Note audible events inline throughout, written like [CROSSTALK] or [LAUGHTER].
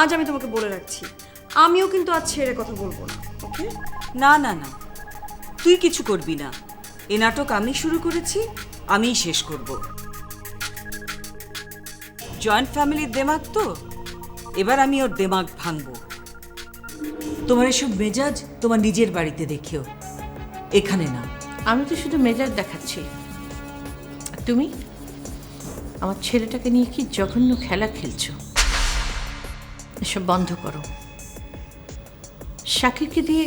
আজ আমি তোমাকে বলে রাখছি। আমিও কিন্তু আজ ছেড়ে কথা বলব না ওকে? না না না। তুই কিছু করবি না। এ নাটক আমি শুরু করেছি আমিই শেষ করব। জয়েন্ট ফ্যামিলির দেমাগ তো? এবার আমি ওর দেমাগ ভাঙবো। তোমার এসব মেজাজ তোমার নিজের বাড়িতে দেখিও। এখানে না আমি তো শুধু মেজাজ দেখাচ্ছি। তুমি? আমার ছেলেটাকে নিয়ে কি জঘন্য খেলা খেলছো? এসব বন্ধ করো। শাকিরকে দিয়ে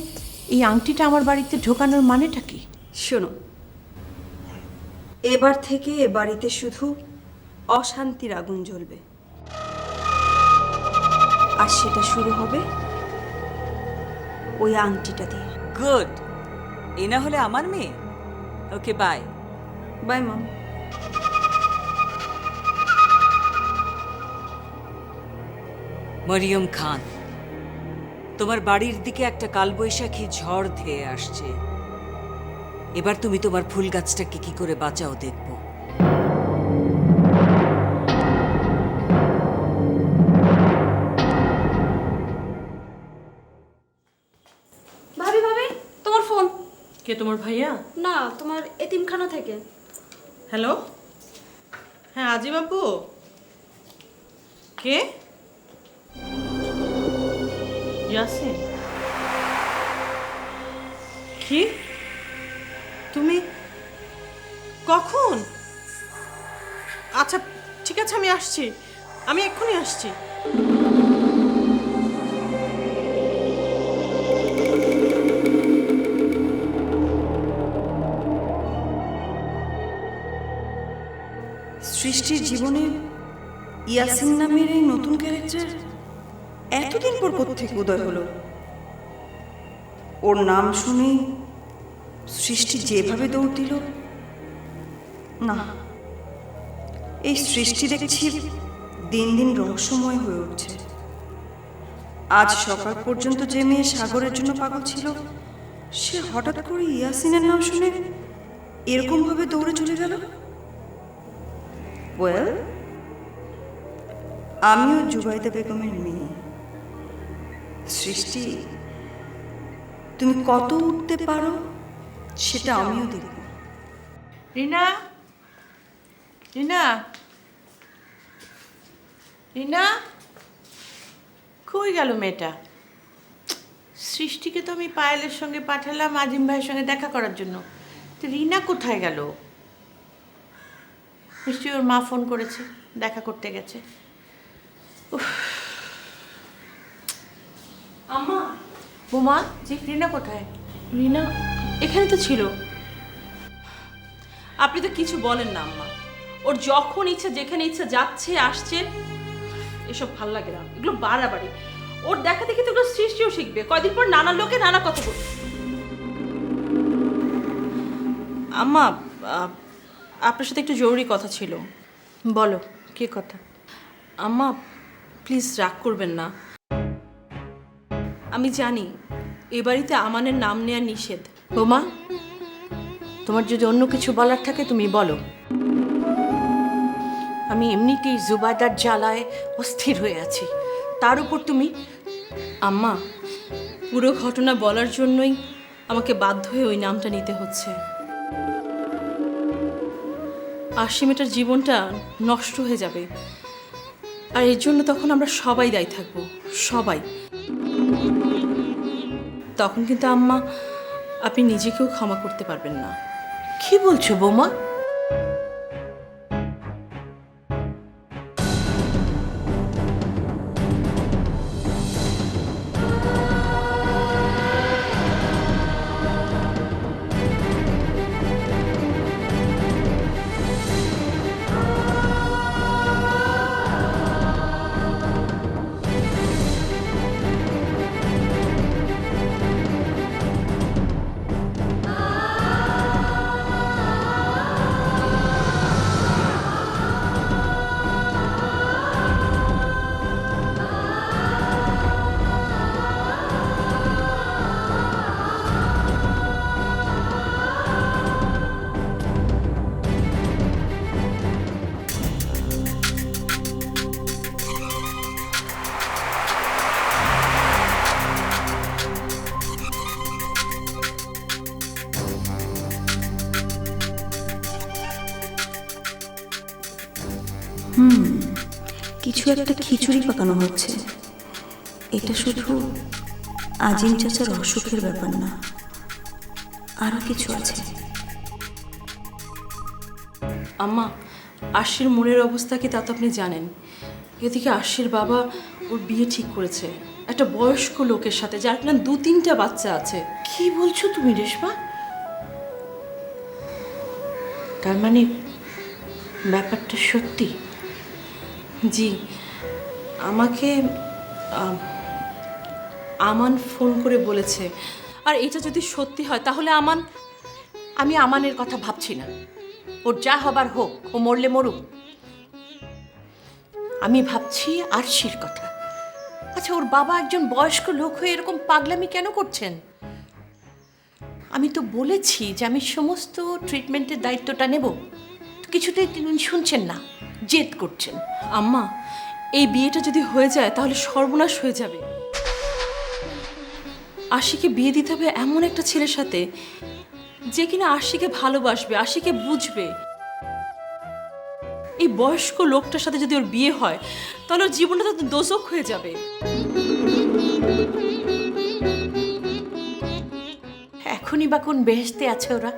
এই আংটিটা আমার বাড়িতে ঢোকানোর মানেটা কি? শোনো এবার থেকে এ বাড়িতে শুধু অশান্তির আগুন জ্বলবে। আর সেটা শুরু হবে ওই আংটিটা দিয়ে। গুড এ না হলে আমার মেয়ে? Okay bye. Bye mum. Mariyam Khan. তোমার বাড়ির দিকে একটা কালবৈশাখী ঝড় ধেয়ে আসছে। এবার তুমি তোমার ফুল গাছটাকে কি করে বাঁচাও দেখব। ভাবি ভাবি তোমার ফোন। কে তোমার ভাইয়া? না তোমার এতিমখানা থেকে। হ্যালো? হ্যাঁ আজি বাবু কে? ইয়াসিন? কি? তুমি কখন? আচ্ছা ঠিক আছে, আমি আসছি। আমি এক্ষুনি আসছি। সৃষ্টির জীবনে ইয়াসিন নামের এই নতুন ক্যারেক্টার এতদিন পর থেকে উদয় হলো? ওর নাম শুনেই সৃষ্টি যেভাবে দৌড় দিল না এই সৃষ্টি দেখছি দিন দিন রহস্যময় হয়ে উঠছে। আজ সকাল পর্যন্ত যে মেয়ে সাগরের জন্য পাগল ছিল সে হঠাৎ করে ইয়াসিনের নাম শুনে এরকম ভাবে দৌড়ে চলে গেল? ওয়েল আমিও জুবাইদা বেগমের মেয়ে। সৃষ্টি, তুমি কত উঠতে পারো সেটা আমিও দেখব। রিনা রিনা রিনা, কই গেল মেয়েটা? সৃষ্টিকে তো আমি পায়েলের সঙ্গে পাঠালাম, আজিম ভাইয়ের সঙ্গে দেখা করার জন্য। তো রিনা কোথায় গেল? নিশ্চয়ই ওর মা ফোন করেছে, দেখা করতে গেছে আম্মা বোমা জি রিনা কোথায়? রিনা এখানে তো ছিল। আপনি তো কিছু বলেন না আম্মা। ওর যখন ইচ্ছা যেখানে ইচ্ছা যাচ্ছে আসছে এসব ভালো লাগে না। এগুলো বাড়াবাড়ি। ওর দেখা দেখি তো এগুলো সৃষ্টিও শিখবে। কয়দিন পর নানা লোকে নানা কথা বলবে আম্মা আপনার সাথে একটু জরুরি কথা ছিল। বলো কি কথা? আম্মা প্লিজ রাগ করবেন না। আমি জানি, এ বাড়িতে আমানের নাম নেওয়া নিষেধ। বোমা তোমার যদি অন্য কিছু বলার থাকে তুমি বলো। আমি এমনিতেই জুবাদার জ্বালায় অস্থির হয়ে আছি। তার উপর তুমি, আম্মা, পুরো ঘটনা বলার জন্যই আমাকে বাধ্য হয়ে ওই নামটা নিতে হচ্ছে। আশিমেটার জীবনটা নষ্ট হয়ে যাবে। আর এর জন্য তখন আমরা সবাই দায়ী থাকব, সবাই। তখন কিন্তু আম্মা আপনি নিজেকেও ক্ষমা করতে পারবেন না। কি বলছো বোমা? কিছু একটা খিচুড়ি পাকানো হচ্ছে। এটা শুধু আজিম চাচার অসুখের ব্যাপার না আরও কিছু আছে। আম্মা আশির মনের অবস্থা কি তা তো আপনি জানেন। এদিকে আশির বাবা ওর বিয়ে ঠিক করেছে। একটা বয়স্ক লোকের সাথে, যার কিনা দু তিনটা বাচ্চা আছে। কি বলছো তুমি রেশমা? তার মানে ব্যাপারটা সত্যি? জি। আমাকে আমান ফোন করে বলেছে। আর এটা যদি সত্যি হয়, তাহলে আমান, আমি আমানের কথা ভাবছি না। ওর যা হবার হোক, ও মরলে মরুক। আমি ভাবছি আরশির কথা। আচ্ছা ওর বাবা একজন বয়স্ক লোক হয়ে এরকম পাগলামি কেন করছেন? আমি তো বলেছি যে আমি সমস্ত ট্রিটমেন্টের দায়িত্বটা নেব। কিছুতেই তিনি শুনছেন না। জেদ করছেন। আম্মা, এই বিয়েটা যদি হয়ে যায় তাহলে সর্বনাশ হয়ে যাবে। আশিকে বিয়ে দিতে হবে এমন একটা ছেলের সাথে যে কিনা আশিকে ভালোবাসবে, আশিকে বুঝবে। এই বয়স্ক লোকটার সাথে যদি ওর বিয়ে হয়, তাহলে ওর জীবনটা তো দোষক হয়ে যাবে। এখনই বা কোন বেহেস্তে আছে ওরা?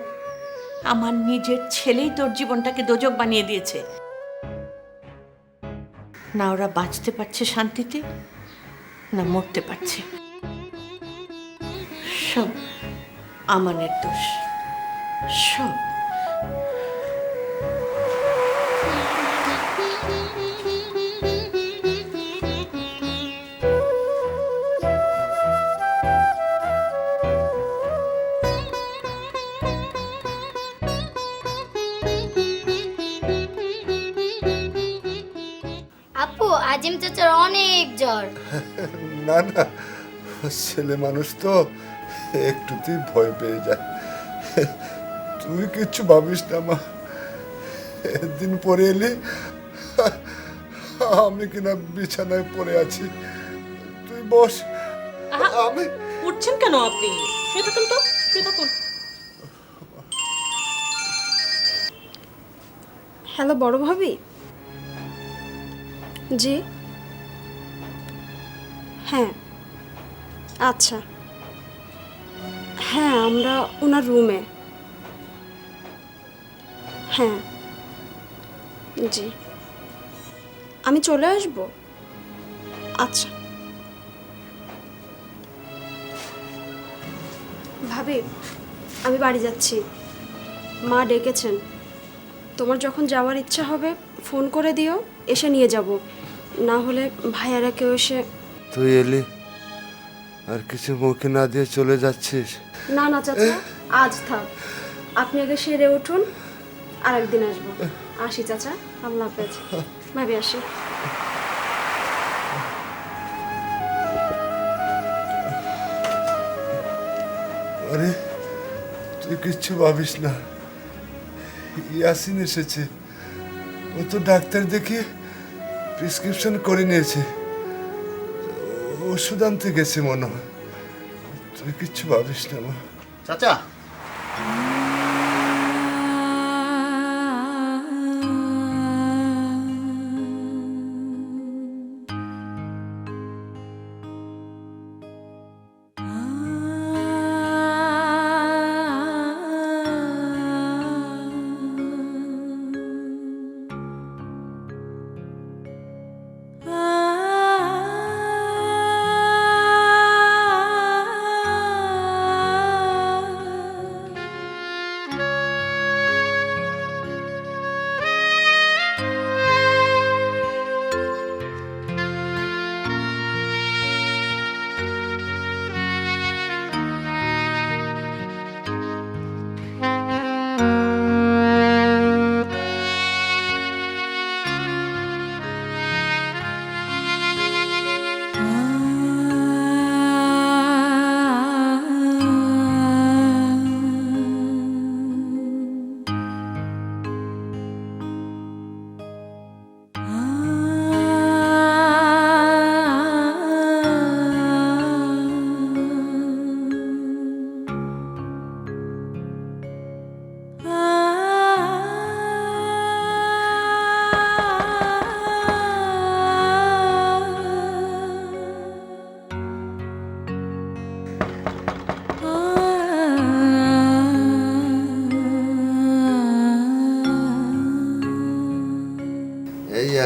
আমার নিজের ছেলেই তোর জীবনটাকে দোজক বানিয়ে দিয়েছে। না ওরা বাঁচতে পারছে শান্তিতে না মরতে পারছে। সব আমানের দোষ সব। জ্বর। [LAUGHS] না না ছেলে মানুষ তো একটুতেই ভয় পেয়ে যায়। তুই কিচ্ছু ভাবিস না মা। একদিন পরে এলি আমি কিনা বিছানায় পড়ে আছি। তুই বস। আমি উঠছেন কেন আপনি? শুয়ে থাকুন তো শুয়ে থাকুন। হ্যালো বড় ভাবি। জি? হ্যাঁ। আচ্ছা। হ্যাঁ আমরা ওনার রুমে। হ্যাঁ। জি। আমি চলে আসব? আচ্ছা। ভাবি, আমি বাড়ি যাচ্ছি। মা ডেকেছেন। তোমার যখন যাওয়ার ইচ্ছা হবে, ফোন করে দিও, এসে নিয়ে যাব। না হলে ভাইয়ারা কেউ এসে তুই এলি? আর কিছু মুখে না দিয়ে চলে যাচ্ছিস? না না চাচা আজ থাক। আপনি আগে সেরে উঠুন আর একদিন আসব। আসি চাচা। আল্লাহ হাফেজ। ভাবি আসি। আরে তুই কিচ্ছু ভাবিস না। ইয়াসিন এসেছে। ও তো ডাক্তার দেখিয়ে প্রেসক্রিপশন করে নিয়েছে। ওষুধ আনতে গেছে মনে হয়। তুই কিচ্ছু ভাবিস না চাচা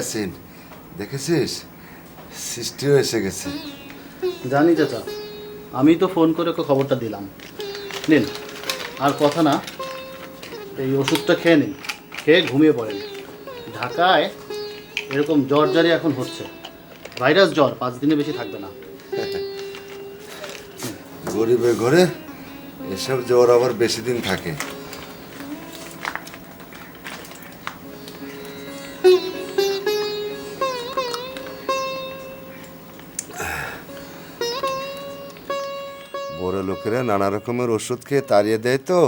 ইয়াসিন দেখেছিস? সৃষ্টিও এসে গেছে। জানি চাচা আমি তো ফোন করে ওকে খবরটা দিলাম। নিন আর কথা না এই ওষুধটা খেয়ে নিন খেয়ে ঘুমিয়ে পড়েন। ঢাকায় এরকম জ্বর জারি এখন হচ্ছে। ভাইরাস জ্বর পাঁচ দিনে বেশি থাকবে না। গরিবের ঘরে এসব জ্বর আবার বেশি দিন থাকে। লোকেরা নানা রকমের ওষুধ খেয়ে তাড়িয়ে দেয় তো।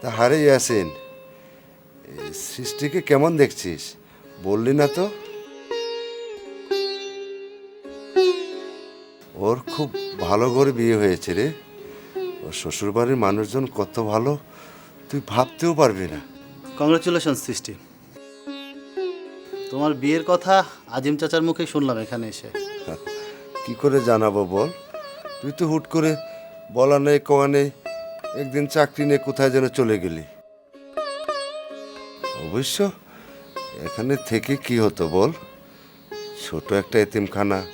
তা হারে ইয়াসিন সৃষ্টিকে কেমন দেখছিস? বললি না তো। ওর খুব ভালো করে বিয়ে হয়েছে রে। ওর শ্বশুরবাড়ির মানুষজন কত ভালো তুই ভাবতেও পারবি না। কংগ্রেচুলেশন সৃষ্টি। তোমার বিয়ের কথা আজিম চাচার মুখে শুনলাম এখানে এসে। কি করে জানাব বল? তুই তো হুট করে বলা নেই কোয়া নেই। একদিন চাকরি নিয়ে কোথায় যেন চলে গেলি। অবশ্য এখানে থেকে কি হতো বল? ছোট একটা এতিমখানা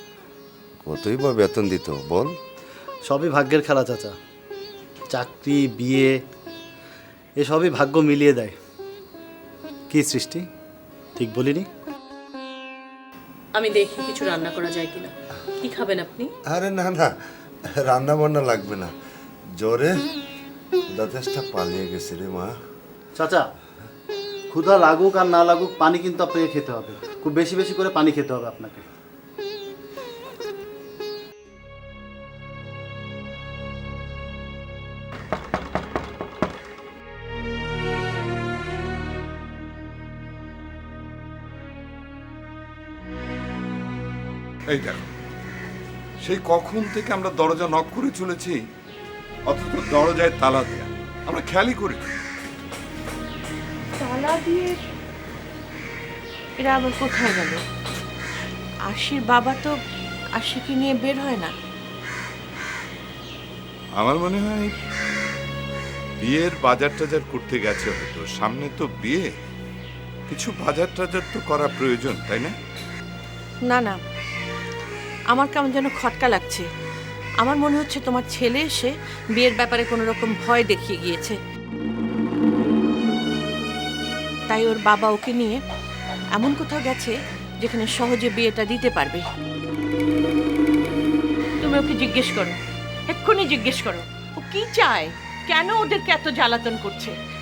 কতই বা বেতন দিত বল? সবই ভাগ্যের খেলা চাচা। চাকরি বিয়ে এসবই ভাগ্য মিলিয়ে দেয়। কি সৃষ্টি? ঠিক বলিনি? আমি দেখি কিছু রান্না করা যায় কিনা। কি খাবেন আপনি? আরে না না। রান্না বান্না লাগবে না। জ্বরে দাদাসটা পালিয়ে গেছে রে মা। চাচা ক্ষুধা লাগুক আর না লাগুক পানি কিন্তু আপনাকে খেতে হবে। খুব বেশি বেশি করে পানি খেতে হবে আপনাকে। এই দেখো সেই কখন থেকে আমরা দরজা নক করে চলেছি অথচ দরজায় তালা দেয়া। আমরা খেয়ালই করি। তালা দিয়ে এরা আবার কোথায় গেল? আশির বাবা তো আশিকে নিয়ে বের হয় না। আমার মনে হয় বিয়ের বাজার টাজার করতে গেছে হয়তো। সামনে তো বিয়ে কিছু বাজার টাজার তো করা প্রয়োজন তাই না? না না। আমার কেমন যেন খটকা লাগছে। আমার মনে হচ্ছে তোমার ছেলে এসে বিয়ের ব্যাপারে কোনো রকম ভয় দেখিয়ে গিয়েছে। তাই ওর বাবা ওকে নিয়ে এমন কোথাও গেছে যেখানে সহজে বিয়েটা দিতে পারবে। তুমি ওকে জিজ্ঞেস করো। এক্ষুনি জিজ্ঞেস করো। ও কি চায়? কেন ওদেরকে এত জ্বালাতন করছে?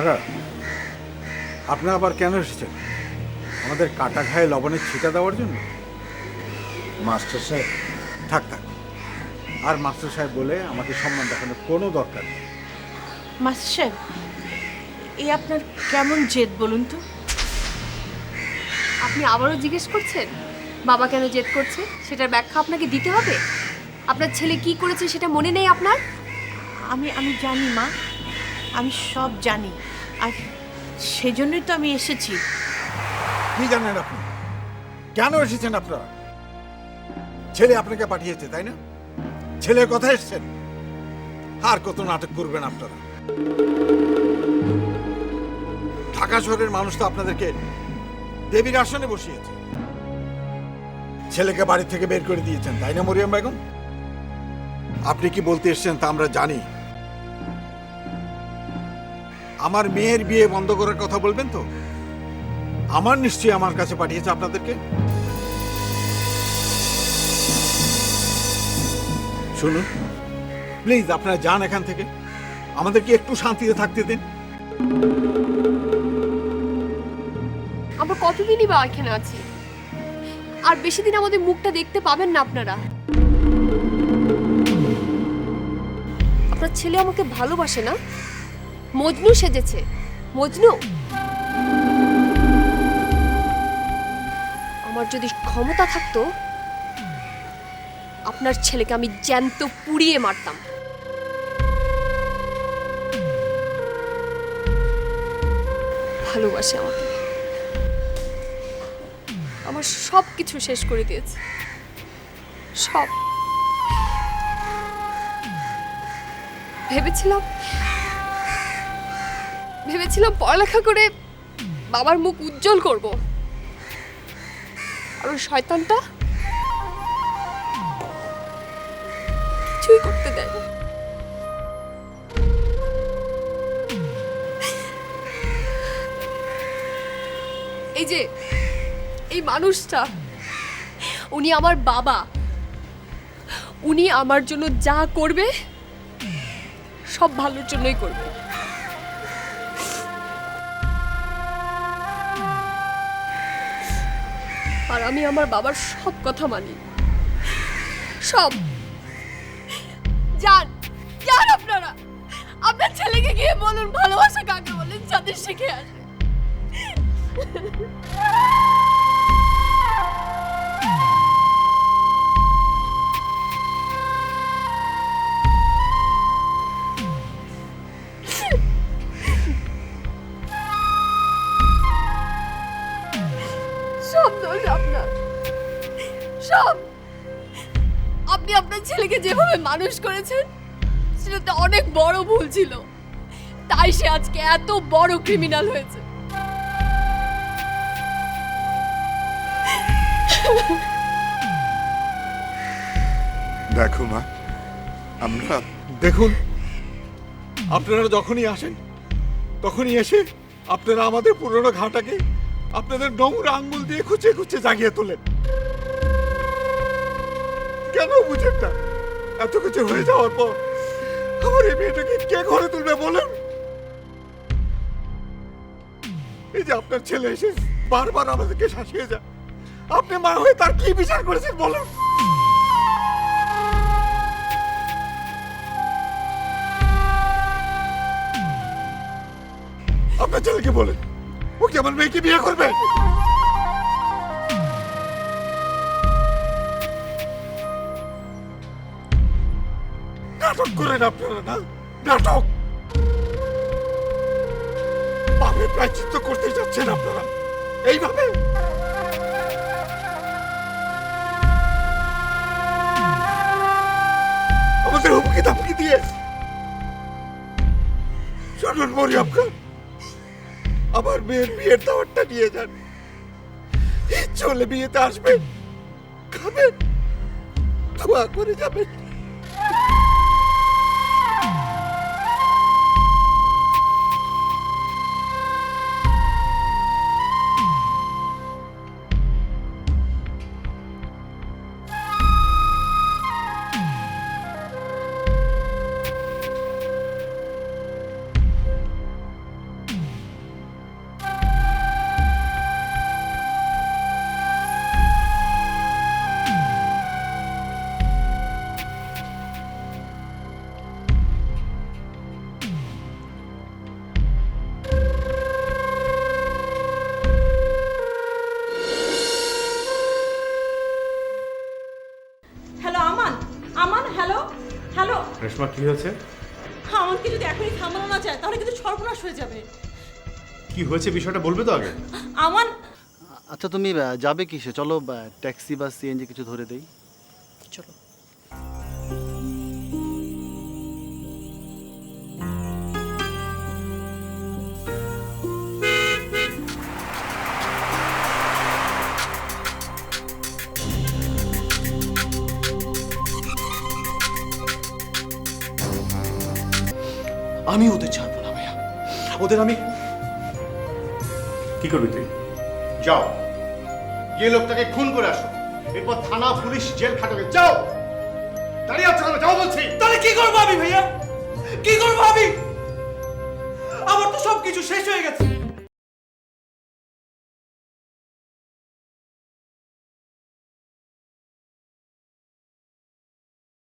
আপনারা? আপনারা আবার কেন এসেছেন? আমাদের কাটা ঘায়ে লবণের ছিটা দেওয়ার জন্য? মাস্টার সাহেব। থাক থাক। আর মাস্টার সাহেব বলে আমাকে সম্মান দেখানোর কোনো দরকার নেই। মাস্টার সাহেব এই আপনার কেমন জেদ বলুন তো? আপনি আবারও জিজ্ঞেস করছেন বাবা কেন জেদ করছে? সেটার ব্যাখ্যা আপনাকে দিতে হবে? আপনার ছেলে কি করেছে সেটা মনে নেই আপনার? আমি আমি জানি মা। আমি সব জানি। আর সেজন্যই তো আমি এসেছি। কি জানেন আপনি? কেন এসেছেন আপনারা? ছেলে আপনাকে পাঠিয়েছে, তাই না? ছেলের কথা এসেছেন? আর কত নাটক করবেন আপনারা? ঢাকা শহরের মানুষ তো আপনাদেরকে দেবীর আসনে বসিয়েছে। ছেলেকে বাড়ি থেকে বের করে দিয়েছেন, তাই না মরিয়াম বেগম? আপনি কি বলতে এসেছেন তা আমরা জানি। আমার মেয়ের বিয়ে বন্ধ করার কথা বলবেন তো? আমার নিশ্চয়ই আমার কাছে পাঠিয়েছে আপনাদেরকে। শুনুন, প্লিজ আপনারা যান এখান থেকে। আমাদেরকে একটু শান্তিতে থাকতে দিন। আমরা কতদিনই বা এখানে আছি? আর বেশি দিন আমাদের মুখটা দেখতে পাবেন না আপনারা। আপনার ছেলে আমাকে ভালোবাসে না? মজনু সেজেছে। মজনু। আমার যদি ক্ষমতা থাকতো, আপনার ছেলেকে আমি জ্যান্ত পুড়িয়ে মারতাম। ভালোবাসে আমাকে। আমার সব কিছু শেষ করে দিয়েছে। সব। ভেবেছিলাম ভেবেছিলাম পড়ালেখা করে বাবার মুখ উজ্জ্বল করব। আর ওই শয়তানটা কিছুই করতে দেয় এই যে, এই মানুষটা, উনি আমার বাবা। উনি আমার জন্য যা করবে, সব ভালোর জন্যই করবে। আর আমি আমার বাবার সব কথা মানি। সব। যান যান আপনারা। আপনার ছেলেকে গিয়ে বলুন, ভালোবাসা কাকে বলেন যাদের শিখে আসে। সব। আপনি আপনার ছেলেকে যেভাবে মানুষ করেছেন সেটা তো অনেক বড় ভুল ছিল। তাই সে আজকে এত বড় ক্রিমিনাল হয়েছে। দেখো মা আমরা দেখুন আপনারা যখনই আসেন তখনই এসে আপনারা আমাদের পুরনো ঘাটাকে আপনাদের নোংরা আঙ্গুল দিয়ে খুঁচে খুঁচে জাগিয়ে তোলেন। কেন বুঝেন না? এত কিছু হয়ে যাওয়ার পর আমার এই মেয়েটাকে কে ঘরে তুলবে বলেন? এই যে আপনার ছেলে এসে বারবার আমাদেরকে শাসিয়ে যায়। আপনি মা হয়ে তার কি বিচার করেছেন বলেন? আপনার ছেলেকে বলেন, ও কি আমার মেয়েকে বিয়ে করবে? করেন আপনারা না, নাটক। পাপে প্রায়চিত্ত করতে যাচ্ছেন আপনারা। এইভাবে। আমাদের হুমকি দামকি দিয়ে শুনুন মরিয়াম খান আমার মেয়ের বিয়ের দাওয়াতটা নিয়ে যান। চলে বিয়েতে আসবেন। খাবেন। দোয়া করে যাবেন। রেশমা কি হয়েছে? আমাকে যদি এখনই থামানো না যায় তাহলে কিন্তু সর্বনাশ হয়ে যাবে। কি হয়েছে বিষয়টা বলবে তো আগে? আমার আচ্ছা তুমি আহ, যাবে কিসে? চলো ট্যাক্সি বা সিএনজি কিছু ধরে দেই। চলো। আমি ওদের ছাড়বো না ভাইয়া। ওদের আমি কি করবি তুই? যাও। গিয়ে লোকটাকে খুন করে আসো। এরপর থানা পুলিশ জেল খাটাবে। যাও! দাঁড়িয়ে আছো কেন? যাও বলছি। তাহলে কি করব আমি ভাইয়া? কি করব আমি? আমার তো সব কিছু শেষ হয়ে গেছে।